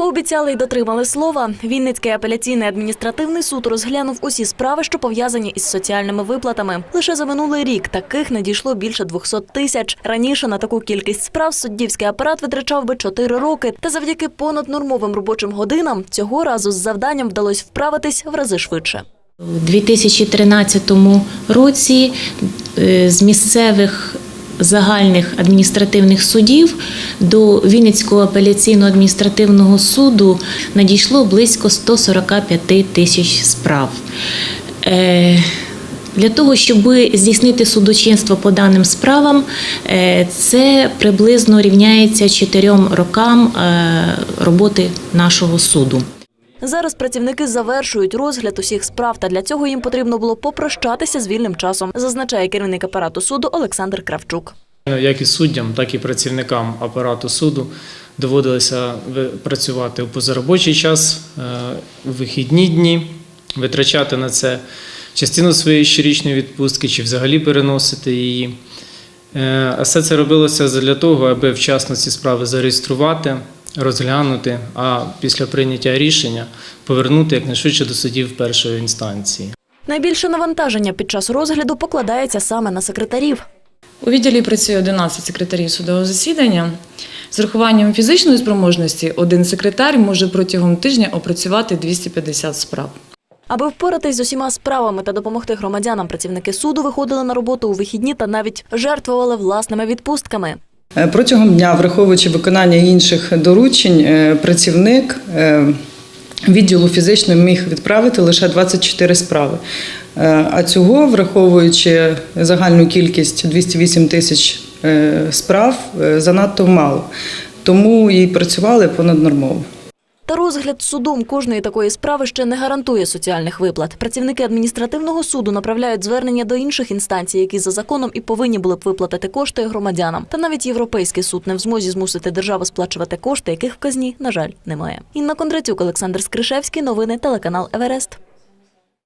Пообіцяли й дотримали слова. Вінницький апеляційний адміністративний суд розглянув усі справи, що пов'язані із соціальними виплатами. Лише за минулий рік таких надійшло більше 200 тисяч. Раніше на таку кількість справ суддівський апарат витрачав би 4 роки. Та завдяки понаднормовим робочим годинам цього разу з завданням вдалося вправитись в рази швидше. У 2013 році е, з місцевих загальних адміністративних судів до Вінницького апеляційного адміністративного суду надійшло близько 145 тисяч справ. Е, Для того, щоб здійснити судочинство по даним справам, е, це приблизно рівняється чотирьом рокам е, роботи нашого суду. Зараз працівники завершують розгляд усіх справ, та для цього їм потрібно було попрощатися з вільним часом, зазначає керівник апарату суду Олександр Кравчук. Як і суддям, так і працівникам апарату суду доводилося працювати у позаробочий час, е, у вихідні дні, витрачати на це частину своєї щорічної відпустки чи взагалі переносити її. Е, А все це робилося для того, аби вчасно ці справи зареєструвати, розглянути, а після прийняття рішення повернути якнайшвидше до судів першої інстанції. Найбільше навантаження під час розгляду покладається саме на секретарів. У відділі працює 11 секретарів судового засідання. З урахуванням фізичної спроможності один секретар може протягом тижня опрацювати 250 справ. Аби впоратись з усіма справами та допомогти громадянам, працівники суду виходили на роботу у вихідні та навіть жертвували власними відпустками. Е, Протягом дня, враховуючи виконання інших доручень, е, працівник е, відділу фізично міг відправити лише 24 справи. А цього, враховуючи загальну кількість 208 тисяч справ, занадто мало. Тому і працювали понаднормово. Та розгляд судом кожної такої справи ще не гарантує соціальних виплат. Працівники адміністративного суду направляють звернення до інших інстанцій, які за законом і повинні були б виплатити кошти громадянам. Та навіть європейський суд не в змозі змусити державу сплачувати кошти, яких в казні, на жаль, немає. Інна Кондратюк, Олександр Скришевський. Новини телеканал Еверест.